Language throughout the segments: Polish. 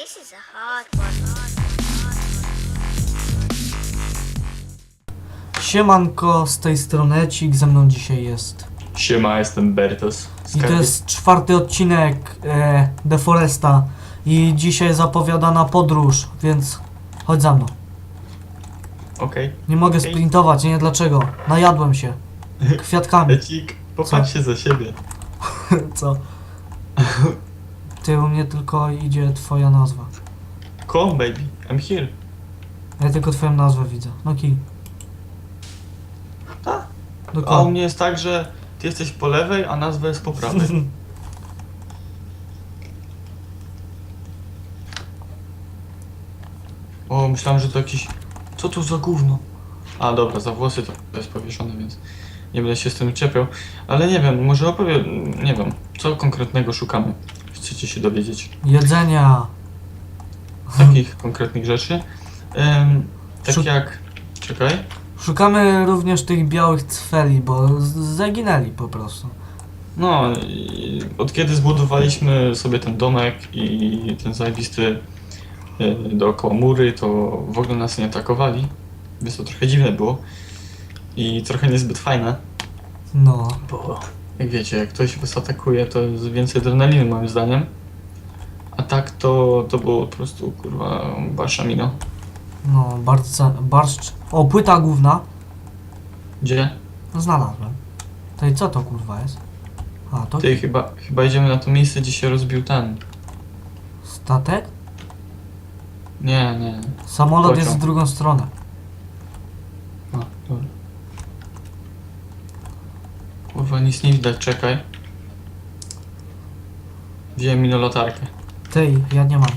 This is a hard one. Siemanko, z tej strony Ecik, ze mną dzisiaj jest. Siema, jestem Bertos. I to jest czwarty odcinek e, The Foresta. I dzisiaj zapowiadana podróż, więc chodź za mną. Okej. Nie mogę Okej. sprintować, nie dlaczego. Najadłem się. Kwiatkami. Ecik, popatrz się za siebie. Co? Ty, u mnie tylko idzie twoja nazwa. Come baby, I'm here. Ja tylko twoją nazwę widzę. No kij. A, a u Dokładnie. mnie jest tak, że ty jesteś po lewej, a nazwa jest po prawej. O, myślałem, że to jakiś... Co to za gówno? A, dobra, za włosy to jest powieszone, więc nie będę się z tym czepiał. Ale nie wiem, może opowiem, nie wiem, co konkretnego szukamy. Chcecie się dowiedzieć? Jedzenia. takich konkretnych rzeczy. Em, tak Szuk- jak. Czekaj. Szukamy również tych białych cfeli, bo z- zaginęli po prostu. No, i od kiedy zbudowaliśmy sobie ten domek i ten zajebisty e, dookoła mury, to w ogóle nas nie atakowali. Więc to trochę dziwne było. I trochę niezbyt fajne, No. bo jak wiecie, jak ktoś was atakuje, to jest więcej adrenaliny moim zdaniem. A tak to, to było po prostu kurwa barszamino. No, barszcz. barszcz. O, płyta główna. Gdzie? Znalazłem. To i co to kurwa jest? A, to Ty chyba, chyba idziemy na to miejsce, gdzie się rozbił ten. statek? Nie, nie. Samolot jest w Pociąg. drugą stronę. A, dobra. Kurwa, nic nie widać, czekaj. Wziąłem minolotarkę. Ty, ja nie mam.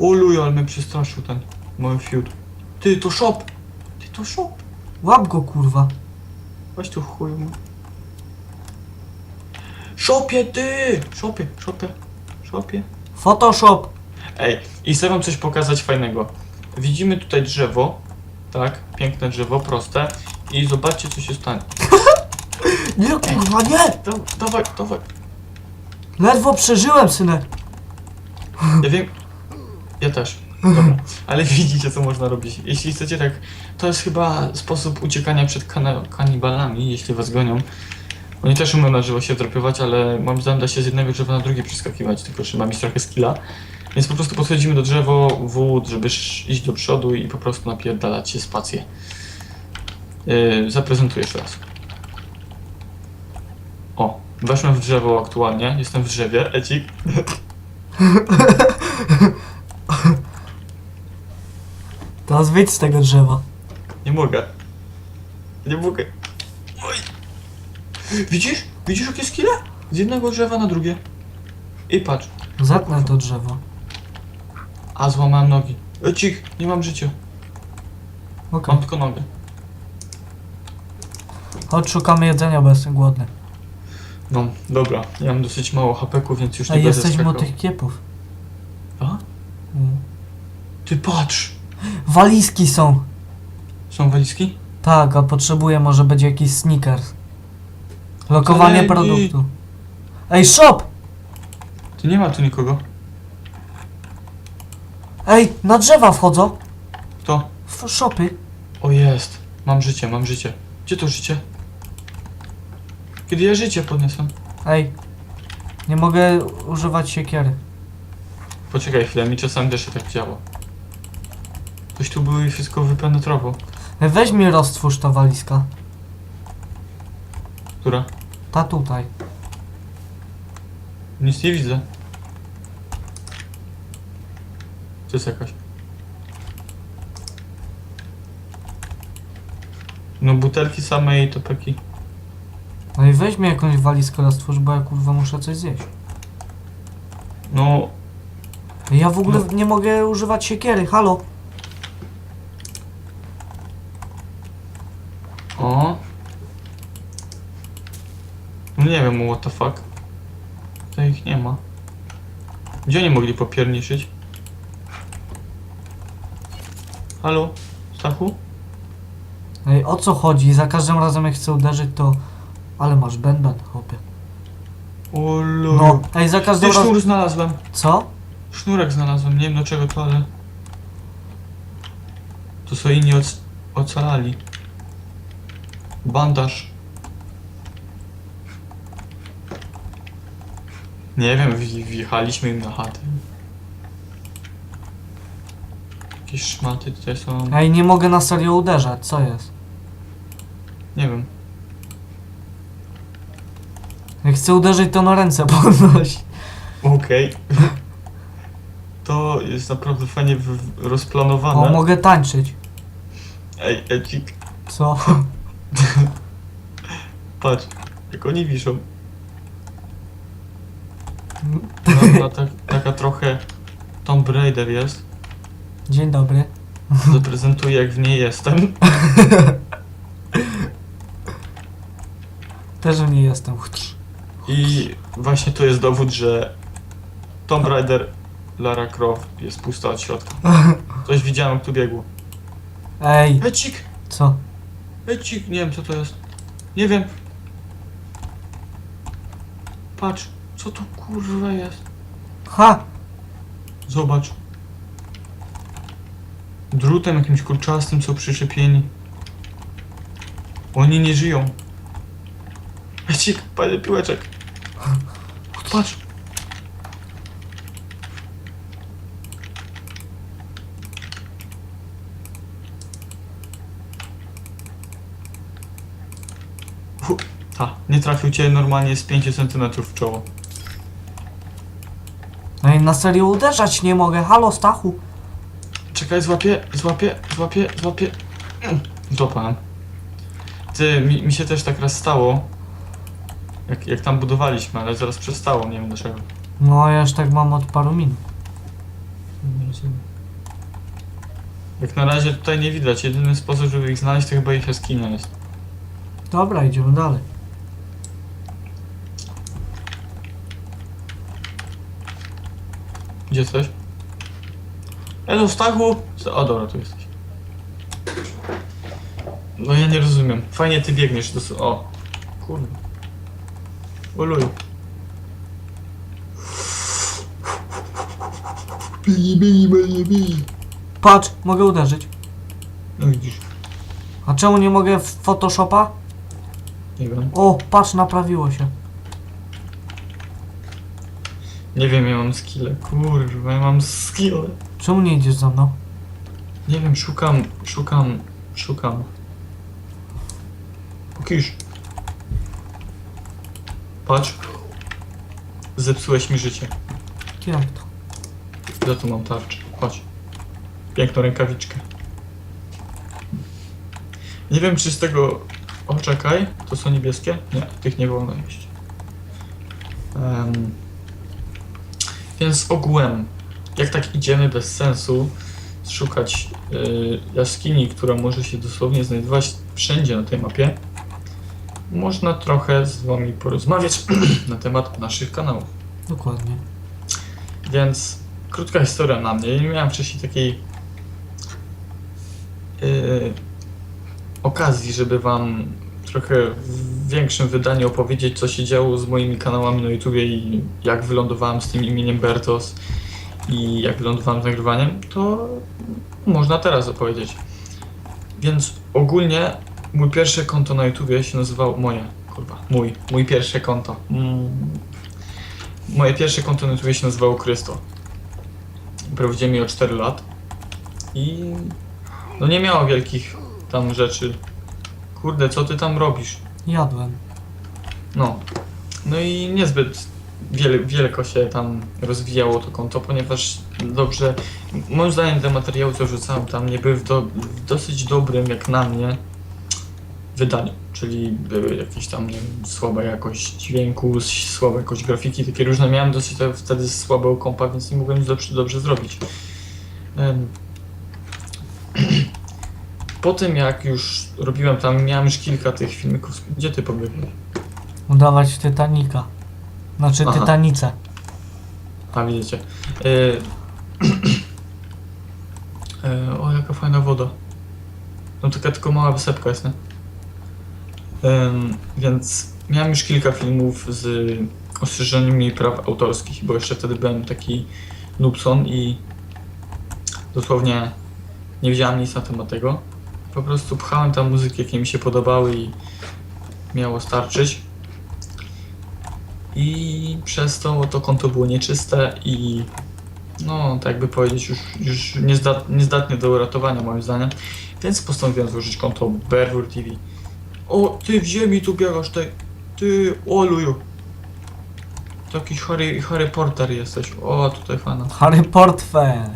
O luj, ale mnie przestraszył ten mały fiut. Ty, to shop! Ty, to shop! Łap go kurwa. Weź tu chuj mu. Shopie, ty! Shopie, shopie, shopie. Photoshop. Ej, i chcę wam coś pokazać fajnego. Widzimy tutaj drzewo, tak? Piękne drzewo, proste. I zobaczcie, co się stanie. Nie kurwa, nie! Da, dawaj, dawaj. Ledwo przeżyłem, synek. Ja wiem. Ja też. Dobra. Ale widzicie, co można robić. Jeśli chcecie tak. To jest chyba sposób uciekania przed kana- kanibalami, jeśli was gonią. Oni też umieją na drzewo się wdrapywać, ale moim zdaniem da się z jednego drzewa na drugie przeskakiwać, tylko trzeba mieć trochę skilla. Więc po prostu podchodzimy do drzewo, wód, żeby sz- iść do przodu i po prostu napierdalać się spację. Yy, zaprezentuję jeszcze raz. Weszłem w drzewo aktualnie, jestem w drzewie, ecik. Teraz wyjdź z tego drzewa. Nie mogę. Nie mogę. Oj. Widzisz? Widzisz jakie skille? Z jednego drzewa na drugie. I patrz. Zetnę to drzewo. A złamałem nogi. E, cich, nie mam życia. Okej. Mam tylko nogę. Chodź, szukamy jedzenia, bo jestem głodny. No, dobra. Ja mam dosyć mało hapeku, więc już nie będę jesteśmy skakał. od tych kiepów. A? Mm. Ty patrz! Walizki są. Są walizki? Tak, a potrzebuję, może będzie jakiś sneakers. Lokowanie produktu. Ej, shop! Ty nie ma tu nikogo. Ej, na drzewa wchodzą. Kto? W shopy. O jest. Mam życie, mam życie. Gdzie to życie? Kiedy ja życie podniosłem? Ej, nie mogę używać siekiery. Poczekaj chwilę, mi czasami też się tak działa. Ktoś tu był i wszystko wypenetrował. Ej, weź mi roztwórz ta walizka. Która? Ta tutaj. Nic nie widzę. To jest jakaś. No butelki same i topeki. No i weź mi jakąś walizkę roztwórz, bo ja kurwa muszę coś zjeść. No, Ja w ogóle nie mogę używać siekiery, halo. o. No nie wiem, what the fuck. To ich nie ma. Gdzie oni mogli popierniczyć? Halo? Stachu? Ej, o co chodzi? Za każdym razem jak chcę uderzyć to... Ale masz bęben, chłopie. O lol. No, ej, za każdym Ty razem... sznur znalazłem. Co? Sznurek znalazłem, nie wiem do czego to, ale... To są inni oc ocalali. Bandaż. Nie wiem, wj- wjechaliśmy im na chatę. Jakieś szmaty tutaj są. Ej, nie mogę na serio uderzać, co jest? Nie wiem. Jak chcę uderzyć, to na ręce podnosi. Okej. To jest naprawdę fajnie w- w- rozplanowane. O, mogę tańczyć. Ej, Ecik, Co? patrz, jak oni wiszą. No tak, taka trochę Tomb Raider jest. Dzień dobry. Zaprezentuję jak w niej jestem. Też w niej jestem. I właśnie to jest dowód, że Tomb Raider Lara Croft jest pusta od środka. Coś widziałem, jak tu biegło. Ej, Ecik! co? Ecik! Nie wiem co to jest. Nie wiem. Patrz, co to kurwa jest. Ha! Zobacz. Drutem jakimś kurczastym są przyczepieni. Oni nie żyją. Ecik, panie piłeczek. Patrz. Ta, nie trafił cię normalnie z 5 cm w czoło. Ej, na serio uderzać nie mogę. Halo, Stachu. Czekaj, złapię, złapię, złapię, złapię. Złapałem. Ty, mi, mi się też tak raz stało. Jak, jak tam budowaliśmy, ale zaraz przestało, nie wiem dlaczego. No, ja już tak mam od paru minut. Nie rozumiem. Jak na razie tutaj nie widać. Jedyny sposób, żeby ich znaleźć, to chyba ich jaskinia jest. Dobra, idziemy dalej. Gdzie jesteś? Elo, Stachu! O, dobra, tu jesteś. No ja nie rozumiem. Fajnie ty biegniesz do... O! Kurde. Oluj. Bij, bij, bij, bij. Patrz, mogę uderzyć. No widzisz. A czemu nie mogę w Photoshopa? Nie wiem. O, patrz, naprawiło się. Nie wiem, ja mam skille. Kurwa, ja mam skille. Czemu nie idziesz za mną? Nie wiem, szukam, szukam, szukam. Kisz. Patrz. Zepsułeś mi życie. Jak to? Ja tu mam tarczę. Chodź. Piękną rękawiczkę. Nie wiem, czy z tego... O, czekaj. To są niebieskie? Nie, tych nie wolno jeść. Em, Więc ogółem, jak tak idziemy bez sensu szukać y, jaskini, która może się dosłownie znajdować wszędzie na tej mapie, można trochę z wami porozmawiać na temat naszych kanałów. Dokładnie. Więc krótka historia na mnie. Nie miałem wcześniej takiej yy, okazji, żeby wam trochę w większym wydaniu opowiedzieć, co się działo z moimi kanałami na YouTubie i jak wylądowałem z tym imieniem Bertos i jak wylądowałem z nagrywaniem, to można teraz opowiedzieć. Więc ogólnie mój pierwsze konto na YouTubie się nazywało moje, kurwa, mój, mój pierwsze konto. Mm. Moje pierwsze konto na YouTubie się nazywało Krysto. Prowadziłem je o 4 lat i no nie miało wielkich tam rzeczy. Kurde, co ty tam robisz? Jadłem. No. No i niezbyt wiele, wielko się tam rozwijało to konto, ponieważ dobrze, moim zdaniem te materiały, co rzucałem tam, nie były w, do, w dosyć dobrym, jak na mnie, wydaniu. Czyli były jakieś tam nie wiem, słaba jakość dźwięku, słaba jakość grafiki, takie różne. Miałem dosyć te- wtedy słabego kompa, więc nie mogłem nic dobrze, dobrze zrobić. Po tym jak już robiłem tam, miałem już kilka tych filmików. Gdzie ty pobiegłeś? Udawać Titanica. Znaczy Aha. Tytanicę. A widzicie. Y... y, o, jaka fajna woda. No taka tylko mała wysepka jest, nie? Więc miałem już kilka filmów z ostrzeżeniami praw autorskich, bo jeszcze wtedy byłem taki Nubson i dosłownie nie wiedziałem nic na temat tego. Po prostu pchałem tam muzyki, jakie mi się podobały i miało starczyć. I przez to to konto było nieczyste i no, tak jakby powiedzieć, już, już niezdat, niezdatnie do uratowania moim zdaniem. Więc postanowiłem złożyć konto Berwur TV. O, ty w ziemi tu biegasz, ty, ty, oluju. To jakiś Harry, Harry Potter jesteś. O, tutaj fana. Harry Portfel.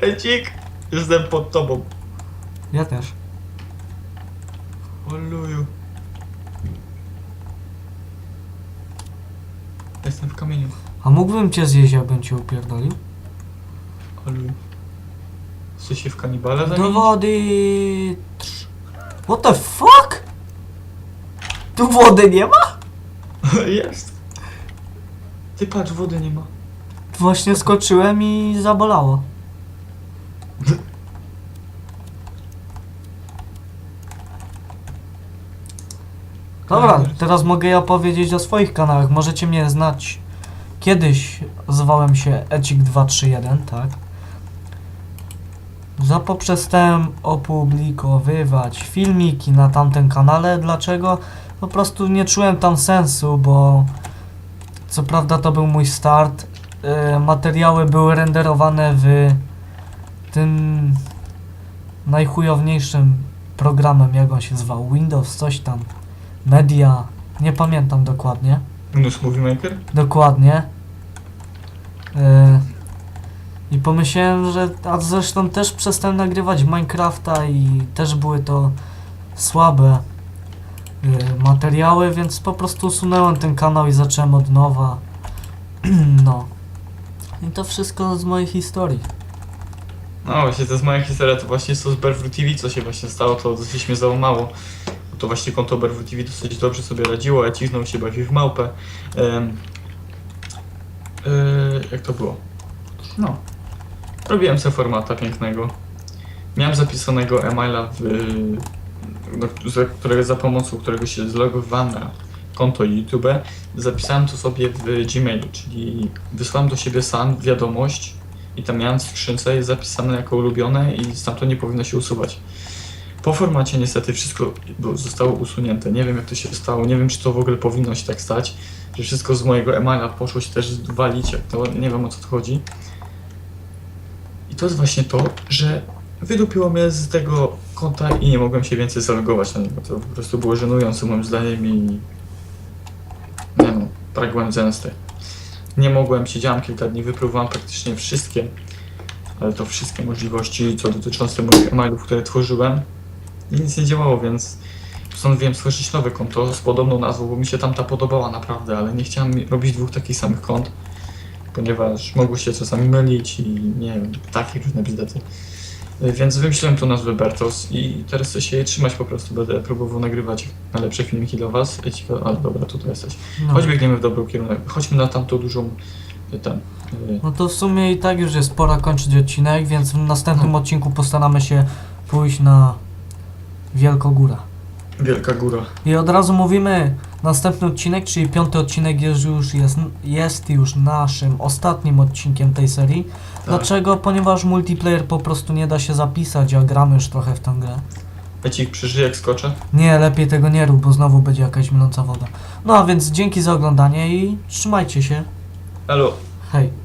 Ecik, jestem pod tobą. Ja też. Oluju. Jestem w kamieniu. A mógłbym cię zjeść, jakbym cię upierdolił? Oluju. Chce się w kanibale Do zamienić? wody. Trz- What the fuck? Tu wody nie ma? Jest. Ty patrz, wody nie ma. Właśnie skoczyłem i zabolało. Dobra, teraz mogę ja powiedzieć o swoich kanałach. Możecie mnie znać. Kiedyś zwałem się Ecik231, tak? Za poprzestałem opublikowywać filmiki na tamtym kanale. Dlaczego? Po prostu nie czułem tam sensu, bo co prawda to był mój start. E, materiały były renderowane w tym najchujowniejszym programem, jak on się zwał, Windows, coś tam, Media, nie pamiętam dokładnie, Minus Movie Maker? dokładnie. E, I pomyślałem, że, a zresztą też przestałem nagrywać Minecrafta i też były to słabe e, materiały, więc po prostu usunąłem ten kanał i zacząłem od nowa. No. I to wszystko z mojej historii. No właśnie, to jest moja historia, to właśnie to z Berwru TV, co się właśnie stało, to dosyć mnie załamało. To właśnie konto Berwru TV dosyć dobrze sobie radziło, ja cisnął się bawił w małpę. Em, e, jak to było? No. Robiłem sobie formata pięknego. Miałem zapisanego e-maila, w, do, za, którego, za pomocą którego się zlogowałem na konto YouTube. Zapisałem to sobie w Gmailu, czyli wysłałem do siebie sam wiadomość i tam miałem w skrzynce jest zapisane jako ulubione i stamtąd nie powinno się usuwać. Po formacie niestety wszystko zostało usunięte. Nie wiem jak to się stało, nie wiem czy to w ogóle powinno się tak stać, że wszystko z mojego e-maila poszło się też walić, jak to nie wiem o co tu chodzi. I to jest właśnie to, że wydupiło mnie z tego konta i nie mogłem się więcej zalogować na niego. To po prostu było żenujące moim zdaniem i nie no, pragłem zemsty. Nie mogłem, siedziałem kilka dni, wypróbowałem praktycznie wszystkie, ale to wszystkie możliwości, co dotyczące moich e-mailów, które tworzyłem i nic nie działało, więc postanowiłem stworzyć nowe konto z podobną nazwą, bo mi się tamta podobała naprawdę, ale nie chciałem robić dwóch takich samych kont, ponieważ mogło się czasami mylić i nie wiem, takie różne bzdety. Y, Więc wymyśliłem tą nazwę Bertos i teraz chcę się jej trzymać po prostu, będę próbował nagrywać najlepsze filmiki dla was. Ej, ciekawe- A dobra, tutaj jesteś. No. Chodź biegniemy w dobrym kierunku. Chodźmy na tamtą dużą y, ten. y, No to w sumie i tak już jest pora kończyć odcinek, więc w następnym No. odcinku postaramy się pójść na Wielkogóra. Wielka góra. I od razu mówimy, następny odcinek, czyli piąty odcinek jest już, jest, jest już naszym ostatnim odcinkiem tej serii. Tak. Dlaczego? Ponieważ multiplayer po prostu nie da się zapisać, a gramy już trochę w tę grę. Ja ci przeżyję jak skoczę. Nie, lepiej tego nie rób, bo znowu będzie jakaś myląca woda. No a więc dzięki za oglądanie i trzymajcie się. Elo. Hej.